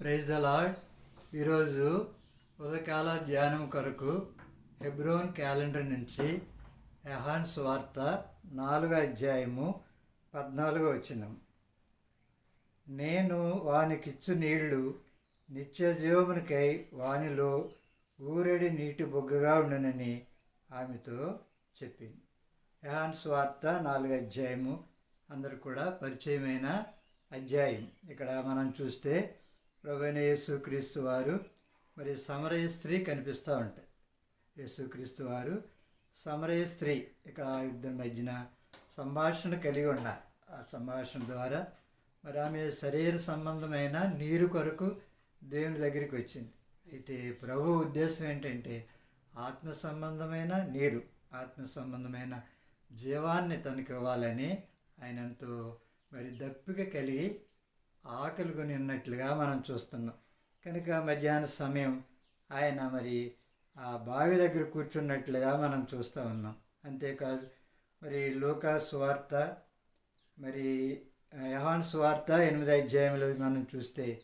Praise the lord ఈరోజు ఉదయకాల ధ్యానం కొరకు హెబ్రోన్ క్యాలెండర్ నుంచి యహాన్ స్వార్త నాలుగో అధ్యాయము పద్నాలుగో వచ్చినం నేను వానికిచ్చు నీళ్ళు నిత్య జీవమునికై వానిలో ఊరడి నీటి బొగ్గగా ఉండునని ఆమెతో చెప్పింది యహాన్ స్వార్త నాలుగు అధ్యాయము అందరు కూడా పరిచయమైన అధ్యాయం. ఇక్కడ మనం చూస్తే ప్రభువైన యేసుక్రీస్తు వారు మరి సమరయ స్త్రీ కనిపిస్తూ ఉంటాయి యేసుక్రీస్తు వారు సమరయ స్త్రీ ఇక్కడ ఇద్దరి మధ్యన సంభాషణ కలిగి ఉన్నారు. ఆ సంభాషణ ద్వారా మరి ఆమె శరీర సంబంధమైన నీరు కొరకు దేవుని దగ్గరికి వచ్చింది. అయితే ప్రభు ఉద్దేశం ఏంటంటే ఆత్మ సంబంధమైన నీరు ఆత్మ సంబంధమైన జీవాన్ని తనకి ఇవ్వాలని ఆయనంతో మరి దప్పిక కలిగి ఆకలి కొని ఉన్నట్లుగా మనం చూస్తున్నాం. కనుక మధ్యాహ్న సమయం ఆయన మరి ఆ బావి దగ్గర కూర్చున్నట్లుగా మనం చూస్తూ ఉన్నాం. అంతేకాదు మరి లోకా స్వార్త మరి యహాన్ స్వార్త ఎనిమిది అధ్యాయంలో మనం చూస్తే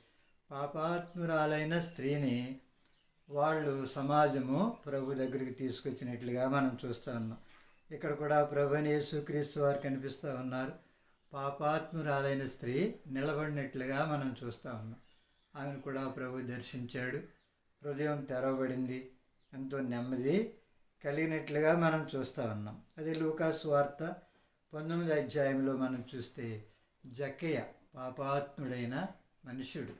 పాపాత్మురాలైన స్త్రీని వాళ్ళు సమాజము ప్రభు దగ్గరికి తీసుకొచ్చినట్లుగా మనం చూస్తూ ఉన్నాం. ఇక్కడ కూడా ప్రభుని యేసుక్రీస్తు వారు కనిపిస్తూ ఉన్నారు. పాపాత్మురాలైన స్త్రీ నిలబడినట్లుగా మనం చూస్తూ ఉన్నాం. ఆమెను కూడా ప్రభు దర్శించాడు. హృదయం తెరవబడింది. ఎంతో నెమ్మది కలిగినట్లుగా మనం చూస్తూ ఉన్నాం. అది లూకాసు వార్త పంతొమ్మిది అధ్యాయంలో మనం చూస్తే జక్కయ్య పాపాత్ముడైన మనుష్యుడు.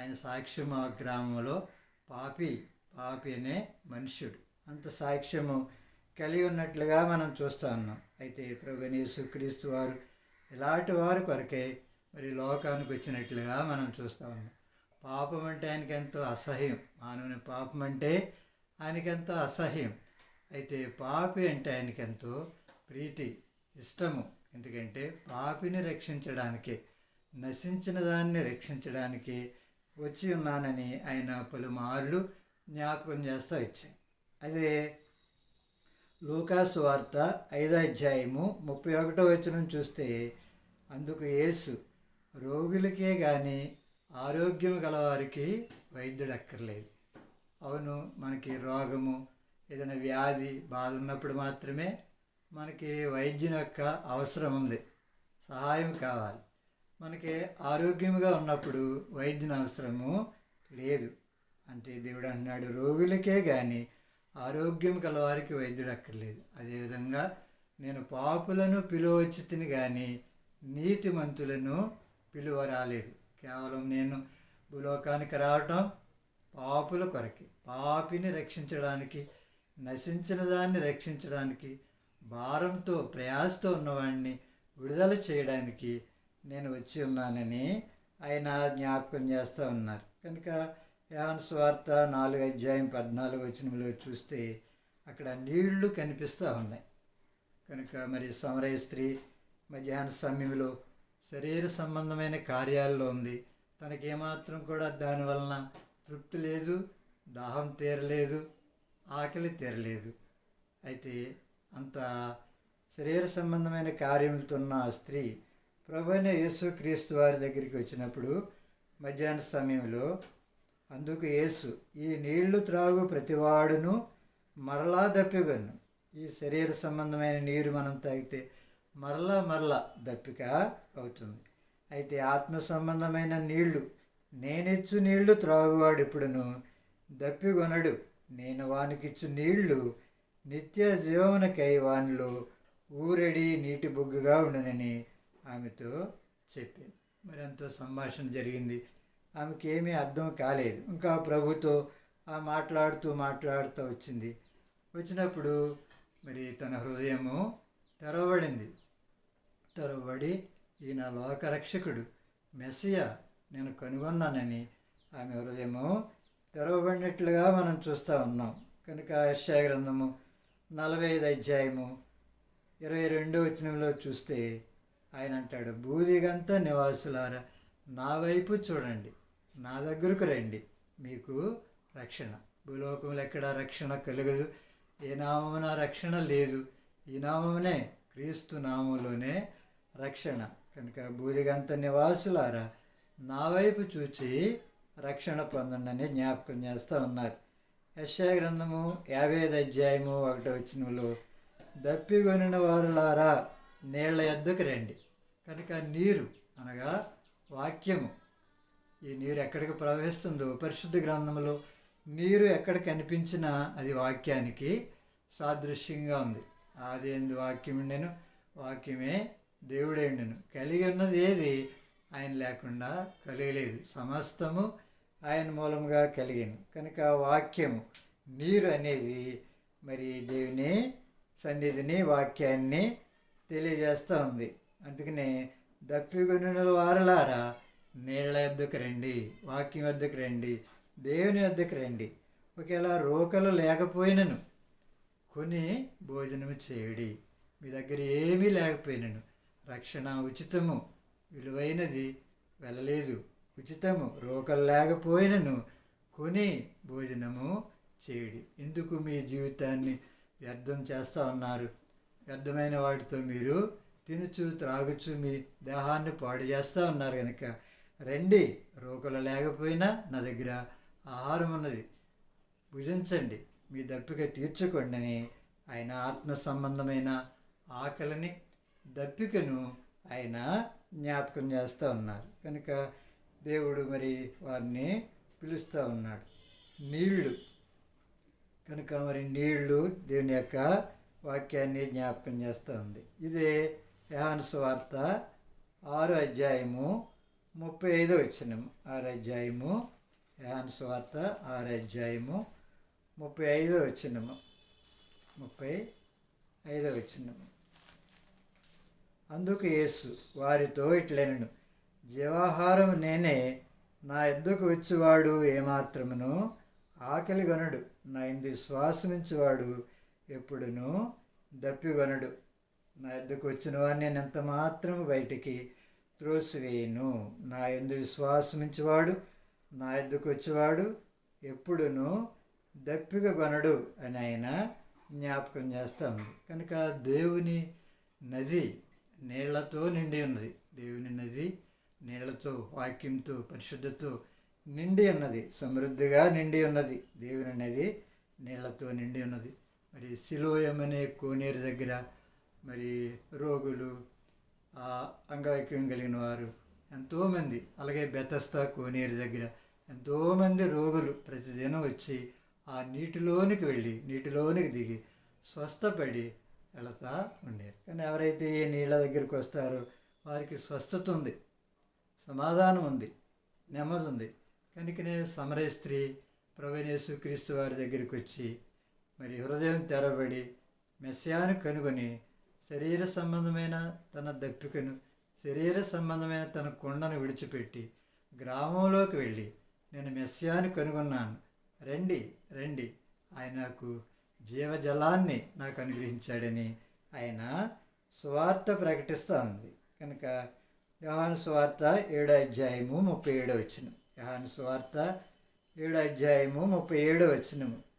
ఆయన సాక్ష్యము ఆ గ్రామంలో పాపి పాపి అనే మనుష్యుడు. అంత సాక్ష్యము కలిగి ఉన్నట్లుగా మనం చూస్తూ ఉన్నాం. అయితే ప్రభు యేసుక్రీస్తు వారు ఇలాంటి వారి కొరకే మరి లోకానికి వచ్చినట్లుగా మనం చూస్తూ ఉన్నాం. పాపం అంటే ఆయనకి ఎంతో అసహ్యం. మానవుని పాపం అంటే ఆయనకెంతో అసహ్యం. అయితే పాపి అంటే ఆయనకెంతో ప్రీతి ఇష్టము. ఎందుకంటే పాపిని రక్షించడానికి నశించిన దాన్ని రక్షించడానికి వచ్చి ఉన్నానని ఆయన పలుమార్లు జ్ఞాపకం చేస్తూ వచ్చాయి. అదే లూకాసు వార్త ఐదో అధ్యాయము ముప్పై ఒకటో వచనం చూస్తే అందుకు యేసు రోగులకే కానీ ఆరోగ్యం గలవారికి వైద్యుడు అక్కర్లేదు అవును మనకి రోగము ఏదైనా వ్యాధి బాధ ఉన్నప్పుడు మాత్రమే మనకి వైద్యుని యొక్క అవసరం ఉంది సహాయం కావాలి. మనకి ఆరోగ్యంగా ఉన్నప్పుడు వైద్యుని అవసరము లేదు. అంటే దేవుడు అన్నాడు రోగులకే కానీ ఆరోగ్యం గలవారికి వైద్యుడు అక్కర్లేదు అదేవిధంగా నేను పాపులను పిలువచ్చి తిని కానీ నీతిమంతులను పిలువ రాలేదు కేవలం నేను భూలోకానికి రావటం పాపుల కొరకి. పాపిని రక్షించడానికి నశించిన దాన్ని రక్షించడానికి భారంతో ప్రయాసతో ఉన్నవాడిని విడుదల చేయడానికి నేను వచ్చి ఉన్నానని ఆయన జ్ఞాపకం చేస్తూ ఉన్నారు. కనుక యాన్ స్వార్త నాలుగు అధ్యాయం పద్నాలుగు వచనంలో చూస్తే అక్కడ నీళ్ళు కనిపిస్తూ ఉన్నాయి. కనుక మరి సమరయ స్త్రీ మధ్యాహ్న సమయంలో శరీర సంబంధమైన కార్యాల్లో ఉంది. తనకి ఏమాత్రం కూడా దానివలన తృప్తి లేదు దాహం తీరలేదు ఆకలి తీరలేదు. అయితే అంత శరీర సంబంధమైన కార్యములతో ఉన్న ఆ స్త్రీ ప్రభుైన యేసు క్రీస్తు వారి దగ్గరికి వచ్చినప్పుడు మధ్యాహ్న సమయంలో అందుకు యేసు ఈ నీళ్ళు త్రాగు ప్రతివాడును మరలా దప్పిగను ఈ శరీర సంబంధమైన నీరు మనం తాగితే మరలా మరలా దప్పిక అవుతుంది. అయితే ఆత్మ సంబంధమైన నీళ్ళు నేనిచ్చు నీళ్ళు త్రాగువాడు ఇప్పుడును దప్పిగొనడు నేను వానికిచ్చు నీళ్ళు నిత్య జీవనకై వానిలో ఊరెడి నీటి బొగ్గుగా ఉండనని ఆమెతో చెప్పింది. మరి సంభాషణ జరిగింది. ఆమెకి ఏమీ అర్థం కాలేదు. ఇంకా ప్రభుతో ఆ మాట్లాడుతూ మాట్లాడుతూ వచ్చింది. వచ్చినప్పుడు మరి తన హృదయము తెరవబడింది. తెరవబడి ఈయన లోకరక్షకుడు. మెస్సియా నేను కనుగొన్నానని ఆమె హృదయము తెరవబడినట్లుగా మనం చూస్తూ ఉన్నాం. కనుక యశ్యా గ్రంథము నలభై ఐదు అధ్యాయము ఇరవై రెండో వచనంలో చూస్తే ఆయన అంటాడు భూదిగంత నివాసులారా నా వైపు చూడండి. నా దగ్గరకు రండి. మీకు రక్షణ. భూలోకంలో ఎక్కడ రక్షణ కలగదు. ఏ నామమున రక్షణ లేదు. ఈ నామమునే క్రీస్తు నామంలోనే రక్షణ. కనుక బూదిగంత నివాసులారా నా వైపు చూచి రక్షణ పొందండి జ్ఞాపకం చేస్తూ ఉన్నారు. యశా గ్రంథము యాభై ఐదు అధ్యాయము ఒకటి వచ్చినలో దప్పిగొనిన వారులారా నీళ్ళ ఎద్దకు రండి. కనుక నీరు అనగా వాక్యము. ఈ నీరు ఎక్కడికి ప్రవహిస్తుందో పరిశుద్ధ గ్రంథంలో నీరు ఎక్కడ కనిపించినా అది వాక్యానికి సాదృశ్యంగా ఉంది. ఆది ఎందు వాక్యం నేను వాక్యమే దేవుడేండును కలిగి ఉన్నది ఏది? ఆయన లేకుండా కలిగలేదు. సమస్తము ఆయన మూలంగా కలిగాను. కనుక వాక్యము నీరు అనేది మరి దేవుని సన్నిధిని వాక్యాన్ని తెలియజేస్తూ ఉంది. అందుకనే దప్పిగొనిన వారలారా నీళ్ళ వద్దకు రండి వాక్యం వద్దకు రండి దేవుని వద్దకు రండి. ఒకవేళ రోకలు లేకపోయినను కొని భోజనము చేయడి. మీ దగ్గర ఏమీ లేకపోయినను రక్షణ ఉచితము. విలువైనది వెళ్ళలేదు. ఉచితము. రోకలు లేకపోయినను కొని భోజనము చేయడి. ఎందుకు మీ జీవితాన్ని వ్యర్థం చేస్తూ ఉన్నారు. వ్యర్థమైన వాటితో మీరు తినుచు త్రాగుచు మీ దేహాన్ని పాడు చేస్తూ ఉన్నారు కనుక రండి. రోకలు లేకపోయినా నా దగ్గర ఆహారం ఉన్నది. భుజించండి. మీ దప్పిక తీర్చుకోండి అని ఆయన ఆత్మ సంబంధమైన ఆకలిని దప్పికను ఆయన జ్ఞాపకం చేస్తూ ఉన్నారు. కనుక దేవుడు మరి వారిని పిలుస్తూ ఉన్నాడు. నీళ్ళు. కనుక మరి నీళ్ళు దేవుని యొక్క వాక్యాన్ని జ్ఞాపకం చేస్తూ ఉంది. ఇదే యోహాను వార్త ఆరు అధ్యాయము ముప్పై ఐదో వచ్చినము ఆరు అధ్యాయము యోహాను వార్త ఆరు అధ్యాయము ముప్పై ఐదో వచ్చినము ముప్పై ఐదో వచ్చినము అందుకు యేసు వారితో ఇట్లెనను జీవాహారం నేనే నా ఎద్దుకు వచ్చేవాడు ఏమాత్రమును? ఆకలి నా ఇందు శ్వాసమించువాడు ఎప్పుడును దప్పిగొనడు. నా ఎద్దుకు వచ్చిన వాడిని నేను ఎంత మాత్రము బయటికి త్రోసివేయను? నా ఎందు విశ్వాసమించువాడు నా ఎద్దుకు వచ్చేవాడు ఎప్పుడును దప్పిక కొనడు అని ఆయన జ్ఞాపకం చేస్తూ ఉంది. కనుక దేవుని నది నీళ్ళతో నిండి ఉన్నది. దేవుని నది నీళ్ళతో వాక్యంతో పరిశుద్ధతో నిండి ఉన్నది. సమృద్ధిగా నిండి ఉన్నది. దేవుని నది నీళ్ళతో నిండి ఉన్నది. మరి సిలోయమనే కోనేరు దగ్గర మరి రోగులు ఆ అంగవైక్యం కలిగిన వారు ఎంతోమంది అలాగే బెతస్తా కోనేరు దగ్గర ఎంతోమంది రోగులు ప్రతిదినం వచ్చి ఆ నీటిలోనికి వెళ్ళి నీటిలోనికి దిగి స్వస్థపడి వెళతా ఉండేది. కానీ ఎవరైతే ఈ నీళ్ళ దగ్గరికి వస్తారో వారికి స్వస్థత ఉంది సమాధానం ఉంది నెమ్మది ఉంది. కనుకనే సమరయ స్త్రీ ప్రవీణేశు క్రీస్తు వారి దగ్గరికి వచ్చి మరి హృదయం తెరబడి మెస్యాను కనుగొని శరీర సంబంధమైన తన దప్పికను శరీర సంబంధమైన తన కొండను విడిచిపెట్టి గ్రామంలోకి వెళ్ళి నేను మెస్యాను కనుగొన్నాను. రండి రండి. ఆయనకు జీవజలాన్ని నాకు అనుగ్రహించాడని ఆయన స్వార్థ ప్రకటిస్తూ ఉంది. కనుక యోహాను స్వార్థ ఏడో అధ్యాయము ముప్పై ఏడో వచ్చిన యోహాను స్వార్థ ఏడో అధ్యాయము ముప్పై ఏడో వచ్చినము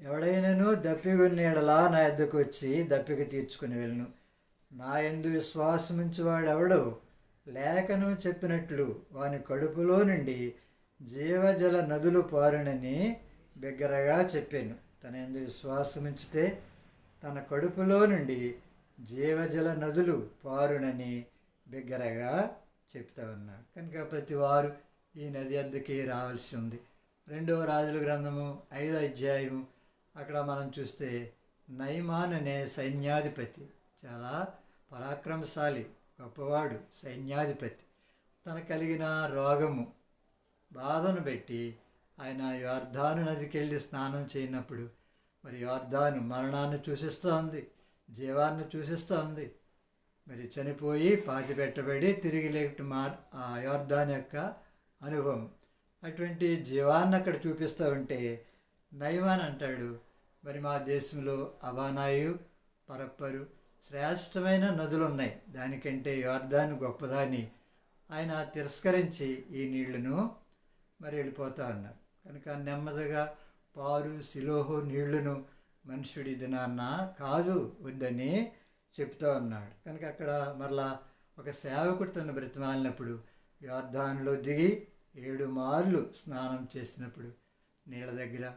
ఎవడైనను దప్పిగొన్నేడలా నా ఎద్దకు వచ్చి దప్పిక తీర్చుకుని వెళ్ళను. నా ఎందు విశ్వాసముంచువాడెవడు లేఖనం చెప్పినట్లు వాని కడుపులో నుండి జీవజల నదులు పారునని బిగ్గరగా చెప్పాను. తన ఎందు విశ్వాసముంచితే తన కడుపులో నుండి జీవజల నదులు పారునని బిగ్గరగా చెప్తా ఉన్నాడు కనుక ప్రతి వారు ఈ నది అద్దెకి రావాల్సి ఉంది. రెండవ రాజుల గ్రంథము ఐదో అధ్యాయము. అక్కడ మనం చూస్తే నైమాన్ అనే సైన్యాధిపతి చాలా పరాక్రమశాలి గొప్పవాడు సైన్యాధిపతి. తన కలిగిన రోగము బాధను పెట్టి ఆయన యోర్ధాను నదికి వెళ్ళి స్నానం చేయనప్పుడు మరి యోర్ధాను మరణాన్ని చూసిస్తూ ఉంది జీవాన్ని చూసిస్తూ ఉంది. మరి చనిపోయి పాతి పెట్టబడి తిరిగి లేకటి మా ఆ యోర్ధాన్ యొక్క అనుభవం. అటువంటి జీవాన్ని అక్కడ చూపిస్తూ ఉంటే నయమాన్ అంటాడు మరి మా దేశంలో అబానాయు పరప్పరు శ్రేష్టమైన నదులు ఉన్నాయి దానికంటే యోర్ధాన్ గొప్పదాని ఆయన తిరస్కరించి ఈ నీళ్ళను మరి వెళ్ళిపోతా ఉన్నారు. కనుక నెమ్మదిగా పారు సిలోహు నీళ్ళను మనుషుడి దినాన్న కాదు వద్దని చెప్తూ ఉన్నాడు. కనుక అక్కడ మరలా ఒక సేవకుడు తను బ్రతిమాలినప్పుడు యోర్ధాన్లో దిగి ఏడు మార్లు స్నానం చేసినప్పుడు నీళ్ళ దగ్గర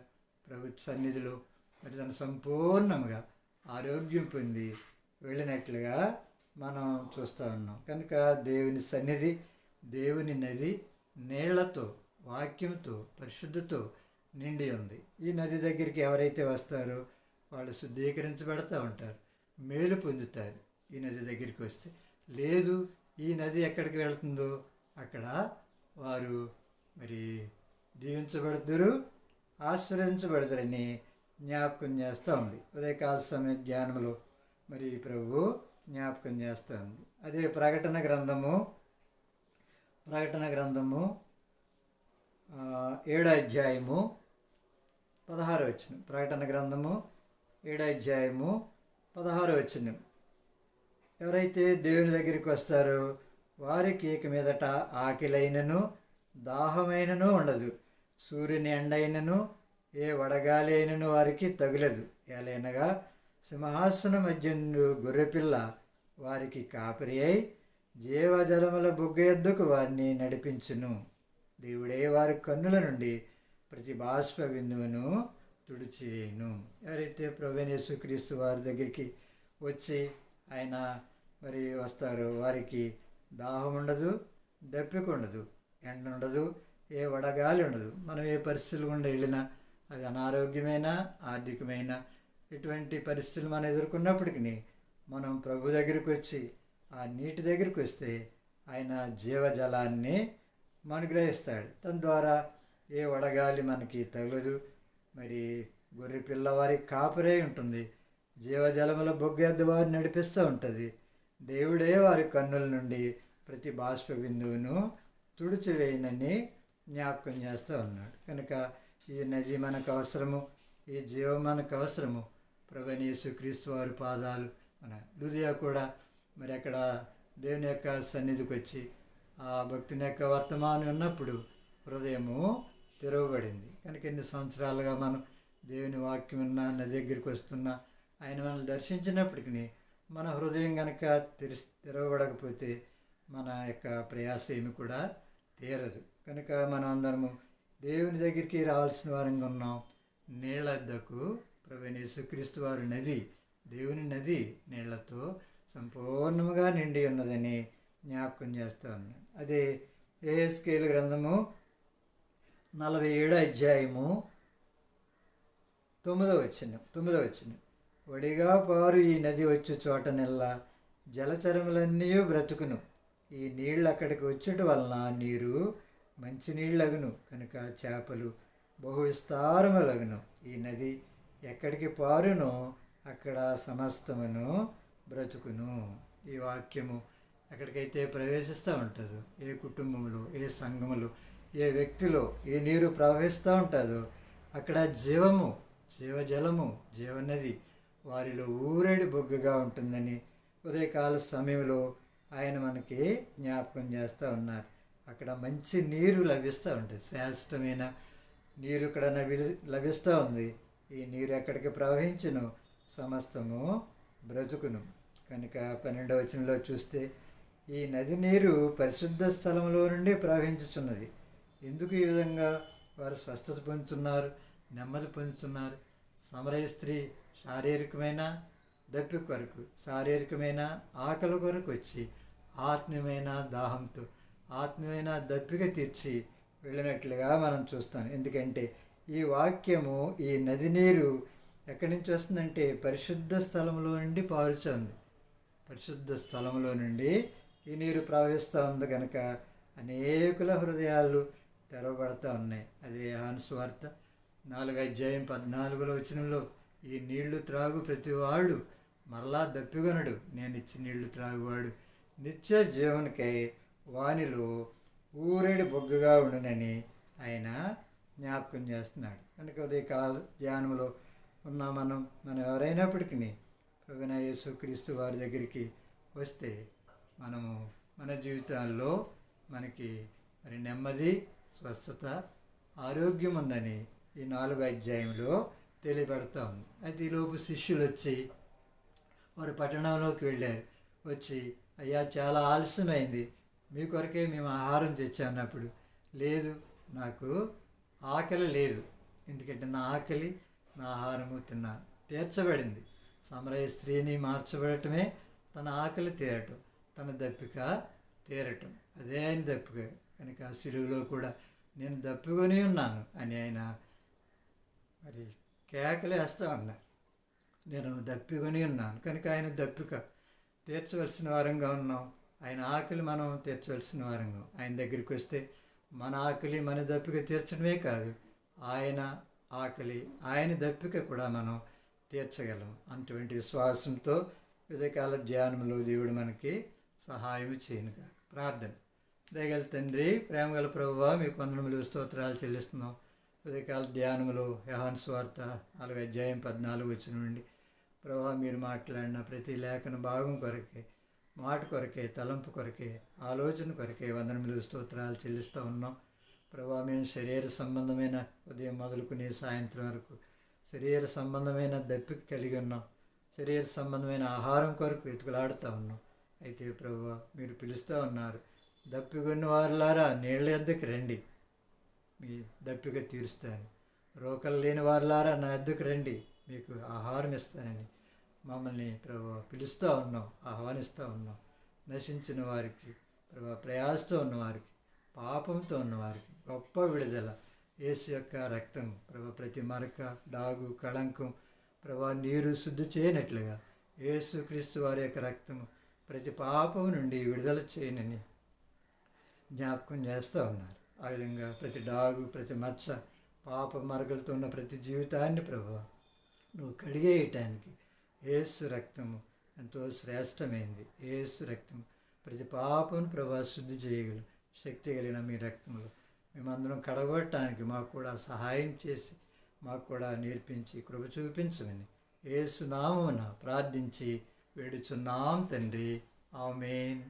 ప్రభు సన్నిధిలో మరి తను సంపూర్ణంగా ఆరోగ్యం పొంది వెళ్ళినట్లుగా మనం చూస్తూ ఉన్నాం. కనుక దేవుని సన్నిధి దేవుని నది నీళ్ళతో వాక్యంతో పరిశుద్ధతో నిండి ఉంది. ఈ నది దగ్గరికి ఎవరైతే వస్తారో వాళ్ళు శుద్ధీకరించబడతా ఉంటారు. మేలు పొందుతారు ఈ నది దగ్గరికి వస్తే. లేదు ఈ నది ఎక్కడికి వెళ్తుందో అక్కడ వారు మరి దీవించబడతారు ఆశ్రయించబడతారని జ్ఞాపకం చేస్తూ ఉంది. ఉదయకాల సమయ జ్ఞానంలో మరి ప్రభు జ్ఞాపకం చేస్తూ ఉంది. అదే ప్రకటన గ్రంథము ప్రకటన గ్రంథము ఏడో అధ్యాయము పదహారు వచ్చిన ప్రకటన గ్రంథము ఏడో అధ్యాయము పదహారు వచ్చిన ఎవరైతే దేవుని దగ్గరికి వస్తారో వారికి ఇక మీదట ఆకిలైనను దాహమైనను ఉండదు. సూర్యుని ఎండైనను ఏ వడగాలి అయినను వారికి తగులదు. ఎలైనగా సింహాసన మధ్య గొర్రెపిల్ల వారికి కాపరి అయి జీవజలముల బుగ్గ ఎద్దుకు వారిని నడిపించును. దేవుడే వారి కన్నుల నుండి ప్రతి బాష్ప బిందువును తుడిచివేయను. ఎవరైతే ప్రవేణేశు క్రీస్తు వారి దగ్గరికి వచ్చి ఆయన మరి వస్తారు వారికి దాహం ఉండదు దప్పిక ఉండదు ఎండ ఉండదు ఏ వడగాలి ఉండదు. మనం ఏ పరిస్థితులు గుండా వెళ్ళినా అది అనారోగ్యమైన ఆర్థికమైన ఇటువంటి పరిస్థితులు మనం ఎదుర్కొన్నప్పటికీ మనం ప్రభు దగ్గరికి వచ్చి ఆ నీటి దగ్గరికి వస్తే ఆయన జీవజలాన్ని అనుగ్రహిస్తాడు తన ద్వారా ఏ వడగాలి మనకి తగలదు. మరి గొర్రె పిల్లవారి కాపురే ఉంటుంది. జీవజలముల బొగ్గెద్దు వారు నడిపిస్తూ ఉంటుంది. దేవుడే వారి కన్నుల నుండి ప్రతి బాష్ప బిందువును తుడిచివేయనని జ్ఞాపకం చేస్తూ ఉన్నాడు. కనుక ఈ నది మనకు అవసరము ఈ జీవం మనకు అవసరము. ప్రభని యేసుక్రీస్తు వారి పాదాలు మన హృదయ కూడా మరి అక్కడ దేవుని యొక్క సన్నిధికి వచ్చి ఆ భక్తుని యొక్క వర్తమానం ఉన్నప్పుడు హృదయము తెరవబడింది. కనుక ఎన్ని సంవత్సరాలుగా మనం దేవుని వాక్యం ఉన్న నది దగ్గరికి వస్తున్నా ఆయన మనల్ని దర్శించినప్పటికీ మన హృదయం కనుక తెరి తెరవబడకపోతే మన యొక్క ప్రయాస ఏమి కూడా తీరదు. కనుక మనం అందరము దేవుని దగ్గరికి రావాల్సిన వారంగా ఉన్నాం. నీళ్ళద్దకు ప్రవీణ యేసుక్రీస్తు వారి నది దేవుని నది నీళ్ళతో సంపూర్ణముగా నిండి ఉన్నదని జ్ఞాపకం చేస్తూ ఉన్నాను. అదే ఏఎస్కేల్ గ్రంథము నలభై ఏడో అధ్యాయము తొమ్మిదో వచ్చిన తొమ్మిదో వచ్చిన వడిగా పారు ఈ నది వచ్చే చోట చోటనెల్లా జలచరములన్నీ బ్రతుకును. ఈ నీళ్ళు అక్కడికి వచ్చుట వలన నీరు మంచినీళ్ళగును కనుక చేపలు బహు విస్తారములగును ఈ నది ఎక్కడికి పారునో అక్కడ సమస్తమును బ్రతుకును. ఈ వాక్యము ఎక్కడికైతే ప్రవేశిస్తూ ఉంటుందో ఏ కుటుంబంలో ఏ సంఘములో ఏ వ్యక్తిలో ఏ నీరు ప్రవహిస్తూ ఉంటుందో అక్కడ జీవము జీవజలము జీవనది వారిలో ఊరేడి బొగ్గుగా ఉంటుందని ఉదయకాల సమయంలో ఆయన మనకి జ్ఞాపకం చేస్తూ ఉన్నారు. అక్కడ మంచి నీరు లభిస్తూ ఉంటుంది శ్రేష్టమైన నీరు ఇక్కడ లభి లభిస్తూ ఉంది. ఈ నీరు ఎక్కడికి ప్రవహించును? సమస్తము బ్రతుకును. కనుక పన్నెండవ వచనంలో చూస్తే ఈ నది నీరు పరిశుద్ధ స్థలంలో నుండి ప్రవహించుచున్నది. ఎందుకు ఈ విధంగా వారు స్వస్థత పొందుతున్నారు నెమ్మది పొందుతున్నారు? సమరయ స్త్రీ శారీరకమైన దప్పి కొరకు శారీరకమైన ఆకలి కొరకు వచ్చి ఆత్మీయమైన దాహంతో ఆత్మీయమైన దప్పిక తీర్చి వెళ్ళినట్లుగా మనం చూస్తాం. ఎందుకంటే ఈ వాక్యము ఈ నది నీరు ఎక్కడి నుంచి వస్తుందంటే పరిశుద్ధ స్థలంలో నుండి పారుచుంది. పరిశుద్ధ స్థలంలో నుండి ఈ నీరు ప్రవహిస్తూ ఉంది కనుక అనేకుల హృదయాలు తెరవబడతా ఉన్నాయి. అదే హానుస్వార్త నాలుగు అధ్యాయం పద్నాలుగులో వచనంలో ఈ నీళ్ళు త్రాగు ప్రతివాడు మరలా దప్పిగొనడు నేను ఇచ్చి నీళ్ళు త్రాగువాడు. నిత్య జీవనకై వానిలో ఊరేడి బొగ్గుగా ఉండునని ఆయన జ్ఞాపకం చేస్తున్నాడు. కనుక ఉదయకాల ధ్యానంలో ఉన్న మనం మనం ఎవరైనప్పటికీ ప్రవీణ యేసుక్రీస్తు వారి దగ్గరికి వస్తే మనము మన జీవితాల్లో మనకి మరి నెమ్మది స్వస్థత ఆరోగ్యం ఉందని ఈ నాలుగు అధ్యాయంలో తెలియబడతా. ఉంది అయితే ఈలోపు శిష్యులు వచ్చి వారు పట్టణంలోకి వెళ్ళారు. వచ్చి అయ్యా చాలా ఆలస్యమైంది. మీ కొరకే మేము ఆహారం తెచ్చామన్నప్పుడు లేదు నాకు ఆకలి లేదు. ఎందుకంటే నా ఆకలి నా ఆహారము తిన్నాను తీర్చబడింది. సమరయ స్త్రీని మార్చబడటమే తన ఆకలి తీరటం. తన దప్పిక తీరటం. అదే ఆయన దప్పిక. కనుక ఆ సిలువలో కూడా నేను దప్పుకొని ఉన్నాను అని ఆయన మరి కేకలు వేస్తా ఉన్నారు. నేను దప్పికొని ఉన్నాను. కనుక ఆయన దప్పిక తీర్చవలసిన వారంగా ఉన్నాం. ఆయన ఆకలి మనం తీర్చవలసిన వారంగా. ఆయన దగ్గరికి వస్తే మన ఆకలి మన దప్పిక తీర్చడమే కాదు ఆయన ఆకలి ఆయన దప్పిక కూడా మనం తీర్చగలం. అటువంటి విశ్వాసంతో ఉదయకాల ధ్యానంలో దేవుడు మనకి సహాయం చేయనుగా ప్రార్థన. దయగల తండ్రి ప్రేమగల ప్రభువ మీ కొందరములు స్తోత్రాలు చెల్లిస్తున్నాం. ఉదయకాల ధ్యానములు యహాన్ స్వార్త నాలుగు అధ్యాయం పద్నాలుగు వచ్చిన నుండి. ప్రభా మీరు మాట్లాడిన ప్రతి లేఖన భాగం కొరకే మాట కొరకే తలంపు కొరకే ఆలోచన కొరకే వందనములు స్తోత్రాలు చెల్లిస్తూ ఉన్నాం. ప్రభా మేము శరీర సంబంధమైన ఉదయం మొదలుకునే సాయంత్రం వరకు శరీర సంబంధమైన దప్పిక కలిగి ఉన్నాం. శరీర సంబంధమైన ఆహారం కొరకు వెతుకులాడుతూ ఉన్నాం. అయితే ప్రభు మీరు పిలుస్తూ ఉన్నారు. దప్పికొన్న వారులారా నీళ్ళ ఎద్దకు రండి. మీ దప్పిక తీరుస్తాను. రోకలు లేని వారులారా నా ఎద్దకు రండి. మీకు ఆహారం ఇస్తానని మమ్మల్ని ప్రభు పిలుస్తూ ఉన్నాం ఆహ్వానిస్తూ ఉన్నాం. నశించిన వారికి ప్రభు ప్రయాసతో ఉన్నవారికి పాపంతో ఉన్నవారికి గొప్ప విడుదల. యేసు యొక్క రక్తం ప్రభు ప్రతి మరక డాగు కళంకం ప్రభా నీరు శుద్ధి చేయనట్లుగా యేసు క్రీస్తు వారి యొక్క రక్తము ప్రతి పాపం నుండి విడుదల చేయనని జ్ఞాపకం చేస్తూ ఉన్నారు. ఆ విధంగా ప్రతి డాగు ప్రతి మచ్చ పాప మరకలతో ఉన్న ప్రతి జీవితాన్ని ప్రభు నువ్వు కడిగేయటానికి ఏసు రక్తము ఎంతో శ్రేష్టమైంది. ఏసు రక్తం ప్రతి పాపను ప్రభా శుద్ధి చేయగలరు శక్తి కలిగిన మీ రక్తంలో మేమందరం కడగొట్టడానికి మాకు కూడా సహాయం చేసి మాకు కూడా నేర్పించి కృప చూపించమని ఏసు నామమున ప్రార్థించి వేడుచున్నాం తండ్రి. ఆమెన్.